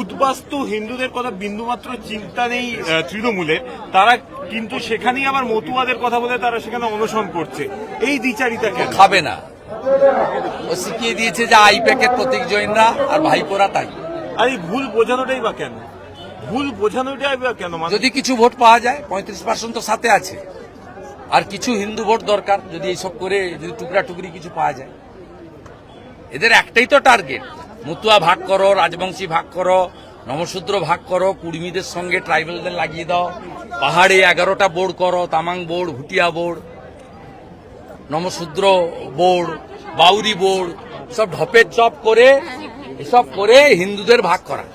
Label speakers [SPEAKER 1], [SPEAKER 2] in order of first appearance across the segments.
[SPEAKER 1] উদ্বাস্তু হিন্দুদের কথা বিন্দুমাত্র চিন্তা নেই তৃণমূলের তারা কিন্তু সেখানেই আবার মতুয়াদের কথা বলে তারা সেখানে অনশন করছে। এই দ্বিচারিতা কেন?
[SPEAKER 2] খাবে না। ও শিখিয়ে দিয়েছে যে আই প্যাকেট প্রতীক জৈনরা আর ভাইপোরা তাই।
[SPEAKER 1] আর এই ভুল বোঝানোটাই বা কেন? ভুল বোঝানোটাই বা কেন
[SPEAKER 2] যদি কিছু ভোট পাওয়া যায় পঁয়ত্রিশ পার্সেন্ট তো সাথে আছে। আর কিছু হিন্দু ভোট দরকার যদি এইসব করে যদি টুকরা টুকরি কিছু পাওয়া যায়। এদের একটাই তো টার্গেট মুতুয়া ভাগ করো, রাজবংশী ভাগ করো নমশূদ্র ভাগ করো কুর্মীদের সঙ্গে ট্রাইবেলদের লাগিয়ে দাও। পাহাড়ে এগারোটা বোর্ড করো, Tamang board, Bhutia board Namasudra board, Bauri board, সব ঢপের চপ করে, এসব করে হিন্দুদের ভাগ করা।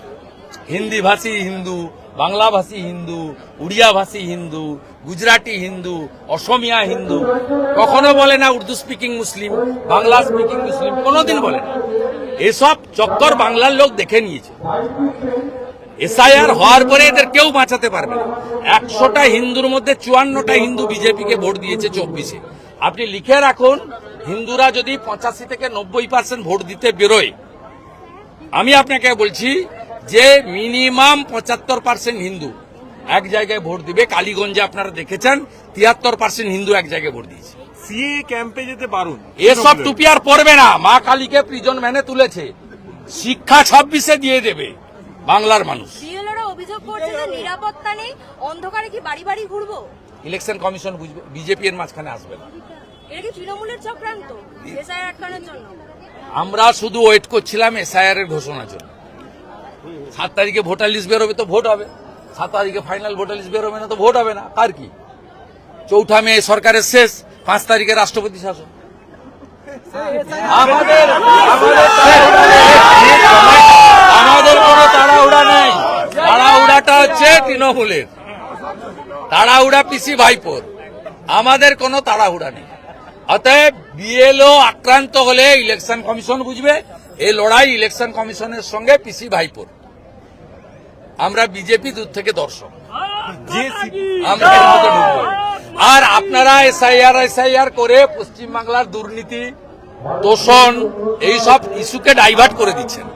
[SPEAKER 2] হিন্দি ভাষী হিন্দু বাংলা ভাষী হিন্দু উড়িয়া ভাষী হিন্দু, গুজরাটি হিন্দু, অসমিয়া হিন্দু, কখনো বলে না Urdu speaking Muslim, Bangla speaking Muslim, কোনোদিন বলে না। এসব চক্কর বাংলার লোক দেখে নিয়েছে। এসআইআর হওয়ার পরে এদের কেউ বাঁচাতে পারবে না। একশোটা হিন্দুর মধ্যে চুয়ান্নটা হিন্দু বিজেপিকে ভোট দিয়েছে চব্বিশে। আপনি লিখে রাখুন, হিন্দুরা যদি পঁচাশি থেকে নব্বই পার্সেন্ট ভোট দিতে বেরোয়, আমি আপনাকে বলছি যে মিনিমাম পঁচাত্তর পার্সেন্ট হিন্দু এক জায়গায় ভোট দিবে কালীগঞ্জে আপনারা দেখেছেন তিয়াত্তর পার্সেন্ট হিন্দু এক জায়গায় ভোট দিয়েছে।
[SPEAKER 1] সিএ ক্যাম্পে যেতে পারুন।
[SPEAKER 2] এসব টুপি আর পরবে না মা কালীকে প্রিজন ম্যানে তুলেছে। শিক্ষা ছাব্বিশে দিয়ে দেবে বাংলার মানুষ।
[SPEAKER 3] অভিযোগ করছে যে নিরাপত্তা নেই অন্ধকারে কি বাড়ি বাড়ি ঘুরবো?
[SPEAKER 2] ইলেকশন কমিশন বুঝবে বিজেপি এর মাঝখানে আসবে না।
[SPEAKER 3] এটা কি তৃণমূলের চক্রান্ত এসআই আটকানোর জন্য?
[SPEAKER 2] আমরা শুধু ওয়েট করছিলাম এসআইআর এর ঘোষণার জন্য। সাত তারিখে ভোটার লিস্ট বেরোবে তো ভোট হবে। সাত তারিখে ফাইনাল ভোটার লিস্ট বেরোবে না তো ভোট হবে না। কার কি? চৌঠা মে সরকারের শেষ, পাঁচ তারিখে রাষ্ট্রপতি শাসন। আমাদের আমাদের কোনো তাড়াহুড়া নেই। তাড়াহুড়াটা হচ্ছে তৃণমূলের। তাড়াহুড়া পিসি ভাইপোর। আমাদের কোনো তাড়াহুড়া নেই। অতএব বিএলও আক্রান্ত হলে ইলেকশন কমিশন বুঝবে এই লড়াই ইলেকশন কমিশনের সঙ্গে পিসি ভাইপোর। আমরা বিজেপি দূর থেকে দর্শক। আর আপনারা এসআইআর এসআইআর করে পশ্চিমবাংলার দুর্নীতি, তোষণ, এইসব ইস্যুকে ডাইভার্ট করে দিচ্ছেন।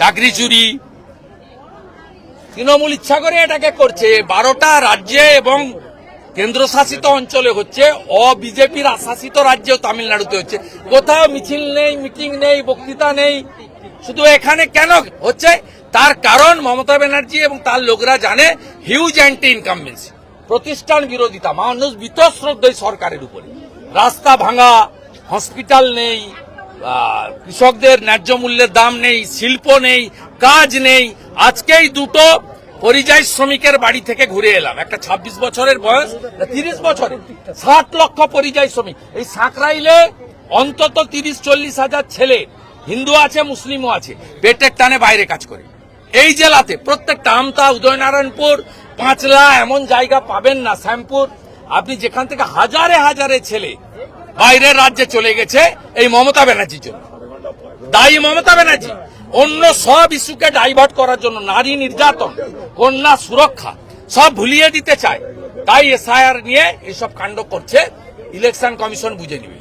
[SPEAKER 2] চাকরি চুরি। তৃণমূল ইচ্ছা করে এটাকে করছে। বারোটা রাজ্যে এবং কেন্দ্রশাসিত অঞ্চলে হচ্ছে অবিজেপির শাসিত রাজ্যেও তামিলনাড়ুতে হচ্ছে। কোথাও মিছিল নেই, মিটিং নেই, বক্তৃতা নেই। শুধু এখানে কেন হচ্ছে? তার কারণ মমতা ব্যানার্জি এবং তার লোকরা জানে হিউজ অ্যান্টি ইনকামবেন্সি প্রতিষ্ঠান বিরোধিতা, মানুষ বিতশ্রদ্ধ সরকারের উপরে। রাস্তা ভাঙা হসপিটাল নেই কৃষকদের ন্যায্য মূল্যের দাম নেই, শিল্প নেই, কাজ নেই। আজকেই দুটো পরিযায়ী শ্রমিকের বাড়ি থেকে ঘুরে এলাম। একটা ২৬ বছরের বয়স তিরিশ বছরের? ষাট লক্ষ পরিযায়ী শ্রমিক। এই সাঁকরাইলে অন্তত তিরিশ, চল্লিশ হাজার ছেলে, হিন্দু আছে, মুসলিমও আছে, পেটের টানে বাইরে কাজ করে। এই জেলাতে প্রত্যেকটা আমতা, উদয়নারায়ণপুর, পাঁচলা এমন জায়গা পাবেন না, শ্যামপুর। আপনি যেখান থেকে হাজারে হাজারে ছেলে বাইরের রাজ্যে চলে গেছে, এই মমতা ব্যানার্জির জন্য। দায়ী মমতা ব্যানার্জি। অন্য সব ইস্যুকে ডাইভার্ট করার জন্য নারী নির্যাতন, কন্যা সুরক্ষা, সব ভুলিয়ে দিতে চায়। তাই এসআইআর নিয়ে এসব কাণ্ড করছে ইলেকশন কমিশন বুঝে নিবে।